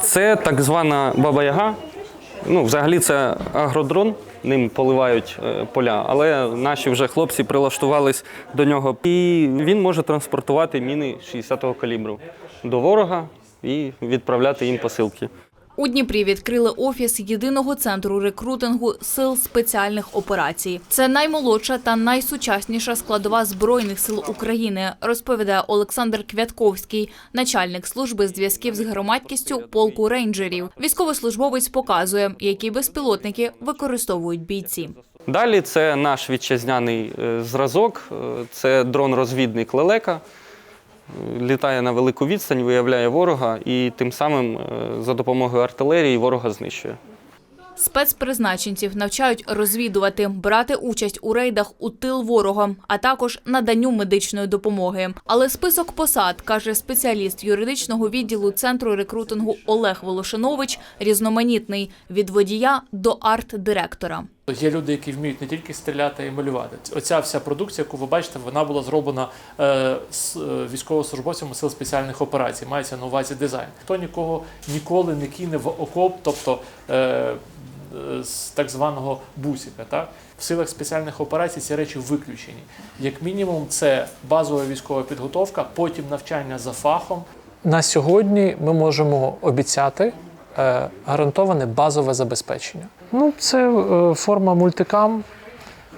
Це так звана баба Яга. Ну, взагалі це агродрон, ним поливають е, поля, але наші вже хлопці прилаштувались до нього. І він може транспортувати міни 60-го калібру до ворога і відправляти їм посилки. У Дніпрі відкрили офіс єдиного центру рекрутингу сил спеціальних операцій. Це наймолодша та найсучасніша складова збройних сил України, розповідає Олександр Квятковський, начальник служби зв'язків з громадськістю полку рейнджерів. Військовослужбовець показує, які безпілотники використовують бійці. Далі це наш вітчизняний е, зразок, е, це дрон-розвідник лелека. Літає на велику відстань, виявляє ворога і тим самим е, за допомогою артилерії ворога знищує. Спецпризначенців навчають розвідувати, брати участь у рейдах у тил ворога, а також наданню медичної допомоги. Але список посад, каже спеціаліст юридичного відділу центру рекрутингу Олег Волошинович, різноманітний від водія до арт-директора. Є люди, які вміють не тільки стріляти і малювати. Оця вся продукція, яку ви бачите, вона була зроблена е, з е, військовослужбовцями сил спеціальних операцій. Мається на увазі дизайн. Хто нікого ніколи не кине в окоп, тобто е, з так званого бусика. Так? В силах спеціальних операцій ці речі виключені. Як мінімум, це базова військова підготовка, потім навчання за фахом, На сьогодні ми можемо обіцяти гарантоване базове забезпечення. Ну, це е, форма мультикам,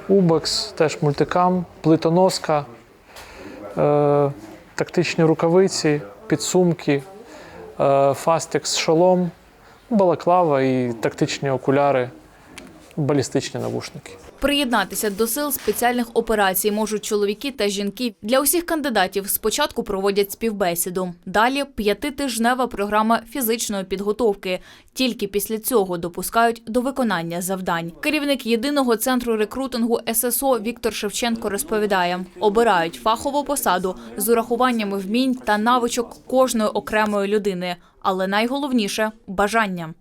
Убекс, теж мультикам, плитоноска, е, тактичні рукавиці, підсумки, е, фастекс шолом, балаклава і тактичні окуляри, балістичні навушники. Приєднатися до сил спеціальних операцій можуть чоловіки та жінки. Для усіх кандидатів спочатку проводять співбесіду. Далі п'ятитижнева програма фізичної підготовки. Тільки після цього допускають до виконання завдань. Керівник єдиного центру рекрутингу ССО Віктор Шевченко розповідає: обирають фахову посаду з урахуваннями вмінь та навичок кожної окремої людини. Але найголовніше бажання.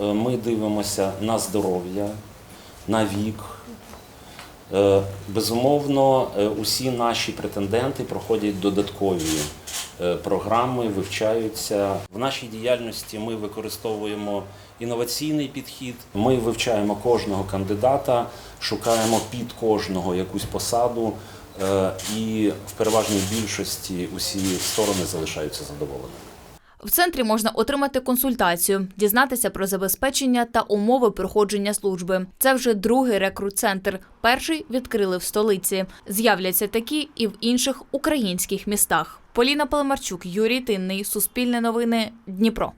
Е, Ми дивимося на здоров'я, на вік. Е, Безумовно, е, усі наші претенденти проходять додаткові е, програми, вивчаються. В нашій діяльності ми використовуємо інноваційний підхід. Ми вивчаємо кожного кандидата, шукаємо під кожного якусь посаду, і в переважній більшості усі сторони залишаються задоволеними. В центрі можна отримати консультацію, дізнатися про забезпечення та умови проходження служби. Це вже другий рекрут-центр. Перший відкрили в столиці. З'являться такі і в інших українських містах. Поліна Паламарчук, Юрій Тинний, Суспільне новини, Дніпро.